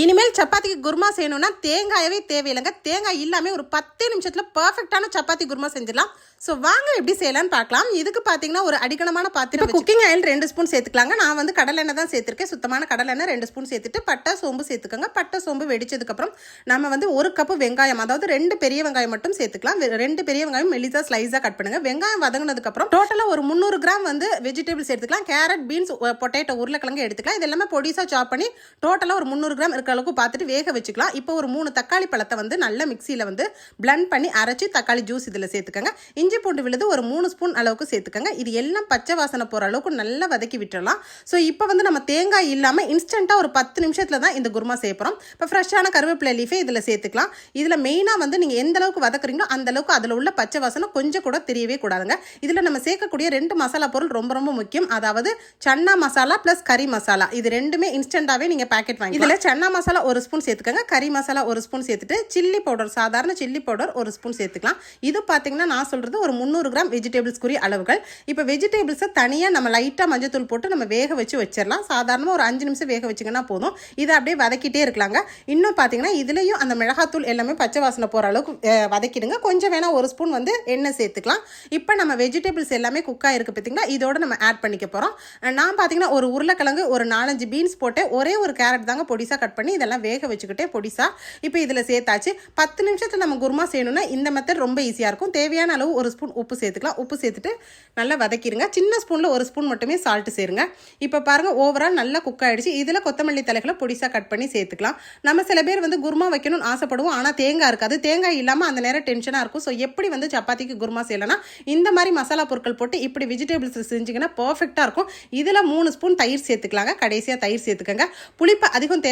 இனிமேல் சப்பாத்திக்கு குருமா செய்யணும்னா தேங்காயவே தேவையில்லைங்க. தேங்காய் இல்லாமல் ஒரு பத்து நிமிஷத்தில் பர்ஃபெக்டான சப்பாத்தி குருமா செஞ்சிடலாம். ஸோ வாங்க எப்படி செய்யலாம்னு பார்க்கலாம். இதுக்கு பார்த்தீங்கன்னா ஒரு அடிக்கணமான பாத்திரம் குக்கிங் ஆயில் ரெண்டு ஸ்பூன் சேர்த்துக்கலாங்க. நான் வந்து கடலெண்ணெய் தான் சேர்த்துருக்கேன். சுத்தமான கடலெண்ணெய் ரெண்டு ஸ்பூன் சேர்த்துட்டு பட்டை சோம்பு சேர்த்துக்கோங்க. பட்டை சோம்பு வெடிச்சதுக்கப்புறம் நம்ம வந்து ஒரு கப்பு வெங்காயம் அதாவது ரெண்டு பெரிய வெங்காயம் மட்டும் சேர்த்துக்கலாம். ரெண்டு பெரிய வெங்காயம் மெலிசா ஸ்லைஸாக கட் பண்ணுங்க. வெங்காயம் வதங்கினதுக்கப்புறம் டோட்டலாக ஒரு முந்நூறு கிராம் வந்து வெஜிடபிள்ஸ் எடுத்துக்கலாம் கேரட் பீன்ஸ் பொட்டேட்டோ உருளைக்கிழங்கு எடுத்துக்கலாம். இது எல்லாமே பொடிசாக சாப் பண்ணி டோட்டலாக ஒரு முந்நூறு கிராம் இருக்கிற அளவுக்கு பார்த்துட்டு வேக வச்சுக்கலாம். இப்போ ஒரு மூணு தக்காளி பழத்தை வந்து நல்ல மிக்சியில் வந்து பிளண்ட் பண்ணி அரைச்சி தக்காளி ஜூஸ் இதில் சேர்த்துக்கோங்க. இஞ்சி பூண்டு விழுது ஒரு மூணு ஸ்பூன் அளவுக்கு சேர்த்துக்கோங்க. இது எல்லாம் பச்சை வாசனை போகிற அளவுக்கு நல்லா வதக்கி விட்டுறலாம். ஸோ இப்போ வந்து நம்ம தேங்காய் இல்லாமல் இன்ஸ்டண்ட்டாக ஒரு பத்து நிமிஷத்தில் தான் இந்த குருமா செய்ய போகிறோம் இப்போ ஃப்ரெஷ்ஷான கருவேப்பிலை லீஃபே இதில் சேர்த்துக்கலாம். இதில் மெயினாக வந்து நீங்கள் எந்த அளவுக்கு வதக்குறீங்களோ அந்த அளவுக்கு அதில் உள்ள பச்சை வாசனை கொஞ்சம் கூட தெரியவே கூடாதுங்க. இதில் நம்ம சேர்க்கக்கூடிய ரெண்டு மசாலா பொருள் ரொம்ப ரொம்ப முக்கியம். அதாவது சன்னா மசாலா ப்ளஸ் கறி மசாலா. இது ரெண்டுமே இன்ஸ்டண்ட்டாகவே நீங்கள் பேக்கெட் வாங்கி இதில் சன்னா மசாலா ஒரு ஸ்பூன் சேர்த்துக்கோங்க. கறி மசாலா ஒரு ஸ்பூன் சேர்த்துட்டு சில்லி பவுடர் சாதாரண சில்லி பவுடர் ஒரு ஸ்பூன் சேர்த்துக்கலாம். இது பார்த்தீங்கன்னா நான் சொல்கிறது ஒரு முந்நூறு கிராம் வெஜிடபிள்ஸ்க்குரிய அளவுகள். இப்போ வெஜிடபிள்ஸை தனியாக நம்ம லைட்டாக மஞ்சத்தூள் போட்டு நம்ம வேக வச்சு வச்சிடலாம் சாதாரணமாக ஒரு அஞ்சு நிமிஷம் வேக வச்சிங்கன்னா போதும். இதை அப்படியே வதக்கிட்டே இருக்கலாங்க. இன்னும் பார்த்தீங்கன்னா இதுலேயும் அந்த மிளகாத்தூள் எல்லாமே பச்சை வாசனை போகிற அளவுக்கு வதக்கிடுங்க. கொஞ்சம் வேணால் ஒரு ஸ்பூன் வந்து எண்ணெய் சேர்த்துக்கலாம். இப்போ நம்ம வெஜிடபிள்ஸ் எல்லாமே குக் ஆகிருக்கு பார்த்தீங்களா இதோட நம்ம ஆட் பண்ணிக்க போகிறோம் நான் பார்த்தீங்கன்னா ஒரு உருளைக்கிழங்கு ஒரு நாலஞ்சு பீன்ஸ் போட்டு ஒரே ஒரு கேரட் தாங்க பொடிசாக கட் பண்ணி இதெல்லாம் வேக வச்சுக்கிட்டே பொடிசா இப்போ இதில் சேர்த்தாச்சு. பத்து நிமிஷத்தில் நம்ம குருமா செய்யணும்னா இந்த மெத்தட் ரொம்ப ஈஸியாக இருக்கும். தேவையான அளவு ஒரு ஸ்பூன் உப்பு சேர்த்துக்கலாம். உப்பு சேர்த்துட்டு நல்லா வதக்கிடுங்க சின்ன ஸ்பூனில் ஒரு ஸ்பூன் மட்டுமே சால்ட்டு சேருங்க. இப்போ பாருங்கள் ஓவரால் நல்லா குக் ஆகிடுச்சு இதில் கொத்தமல்லி தலைகளை பொடிசாக கட் பண்ணி சேர்த்துக்கலாம். நம்ம சில பேர் வந்து குருமா வைக்கணும்னு ஆசைப்படுவோம். ஆனால் தேங்காய் இருக்காது. தேங்காய் இல்லாமல் அந்த நேரம் டென்ஷனாக இருக்கும். ஸோ எப்படி வந்து சப்பாத்திக்கு குருமா செய்யலைன்னா இந்த மாதிரி மசாலா பொருட்கள் போட்டு இப்படி வெஜிடபிள்ஸ் செஞ்சிங்கன்னா பர்ஃபெக்டாக இருக்கும். இதில் மூணு ஸ்பூன் தயிர் சேர்த்துக்கலாங்க. கடைசியாக தயிர் சேர்த்துக்கங்க. புளிப்பு அதிகம்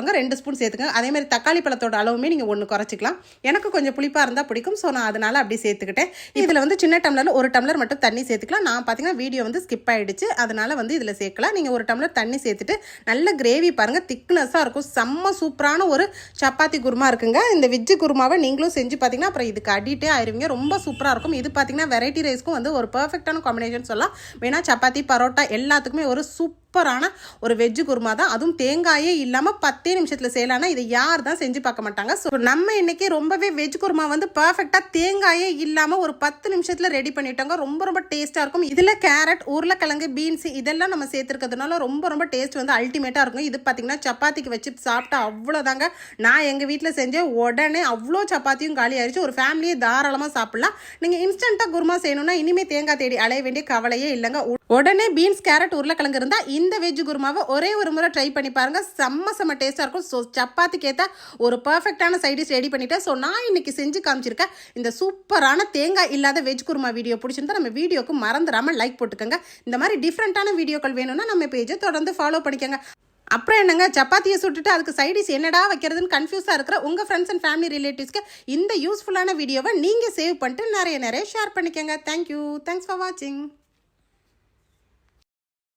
தேவையில்லைன்றவங்க ரெண்டு ஸ்பூன் சேர்த்துக்கோங்க. அதே மாதிரி தக்காளி பழத்தோட அளவுமே நீங்கள் ஒன்று குறைச்சிக்கலாம். எனக்கு கொஞ்சம் புளிப்பாக இருந்தால் பிடிக்கும். ஸோ நான் அதனால் அப்படி சேர்த்துக்கிட்டேன். இதில் வந்து சின்ன டம்ளரில் ஒரு டம்ளர் மட்டும் தண்ணி சேர்த்துக்கலாம். நான் பார்த்தீங்கன்னா வீடியோ வந்து ஸ்கிப் ஆகிடுச்சு அதனால் வந்து இதில் சேர்க்கலாம். நீங்கள் ஒரு டம்ளர் தண்ணி சேர்த்துட்டு நல்ல கிரேவி பாருங்கள் திக்னஸாக இருக்கும். செம்ம சூப்பரான ஒரு சப்பாத்தி குருமா இருக்குங்க. இந்த விஜ்ஜு குருமாவை நீங்களும் செஞ்சு பார்த்தீங்கன்னா அப்புறம் இதுக்கு அடிட்டே ஆயிருவீங்க. ரொம்ப சூப்பராக இருக்கும். இது பார்த்தீங்கன்னா வெரைட்டி ரைஸ்க்கும் வந்து ஒரு பர்ஃபெக்டான காம்பினேஷன் சொல்லலாம். வேணா சப்பாத்தி பரோட்டா எல்லாத்துக்குமே ஒரு சூப்பரான ஒரு வெஜ்ஜு குருமா தான். அதுவும் தேங்காயே இல்லாமல் பத்தே நிமிஷத்தில் செய்யலாம்னா இதை யார் தான் செஞ்சு பார்க்க மாட்டாங்க. ஸோ நம்ம இன்னைக்கு ரொம்பவே வெஜ் குருமா வந்து பர்ஃபெக்டாக தேங்காயே இல்லாமல் ஒரு பத்து நிமிஷத்தில் ரெடி பண்ணிட்டோங்க. ரொம்ப ரொம்ப டேஸ்ட்டாக இருக்கும். இதில் கேரட் உருளைக்கிழங்கு பீன்ஸ் இதெல்லாம் நம்ம சேர்த்துருக்கிறதுனால ரொம்ப ரொம்ப டேஸ்ட் வந்து அல்டிமேட்டாக இருக்கும். இது பார்த்தீங்கன்னா சப்பாத்திக்கு வச்சு சாப்பிட்டா அவ்வளோதாங்க நான் எங்கள் வீட்டில் செஞ்சேன் உடனே அவ்வளோ சப்பாத்தியும் காலி ஆயிடுச்சு ஒரு ஃபேமிலியை தாராளமாக சாப்பிட்லாம். நீங்கள் இன்ஸ்டண்ட்டாக குருமா செய்யணும்னா இனிமேல் தேங்காய் தேடி அலைய வேண்டிய கவலையே இல்லைங்க. உடனே பீன்ஸ் கேரட் உருளைக்கிழங்கு இருந்தால் இந்த வெஜ் குருமாவை ஒரே ஒரு முறை ட்ரை பண்ணி பாருங்கள் செம்ம செம்ம டேஸ்ட்டாக இருக்கும். ஸோ சப்பாத்திக்கேற்ற ஒரு பர்ஃபெக்டான சைடிஷ் ரெடி பண்ணிட்டேன் ஸோ நான் இன்றைக்கி செஞ்சு காமிச்சிருக்கேன் இந்த சூப்பரான தேங்காய் இல்லாத வெஜ் குருமா வீடியோ பிடிச்சிருந்தா நம்ம வீடியோக்கு மறந்துடாமல் லைக் போட்டுக்கோங்க. இந்த மாதிரி டிஃப்ரெண்ட்டான வீடியோக்கள் வேணும்னா நம்ம பேஜை தொடர்ந்து ஃபாலோ பண்ணிக்கோங்க. அப்புறம் என்னங்க? சப்பாத்தியை சுட்டுட்டு அதுக்கு சைடிஸ் என்னடா வைக்கிறதுன்னு கன்ஃபியூஸாக இருக்கிற உங்கள் ஃப்ரெண்ட்ஸ் அண்ட் ஃபேமிலி ரிலேட்டிவ்ஸ்க்கு இந்த யூஸ்ஃபுல்லான வீடியோவை நீங்கள் சேவ் பண்ணிட்டு நிறைய நிறைய ஷேர் பண்ணிக்கோங்க. தேங்க்யூ தேங்க்ஸ் ஃபார் வாட்சிங்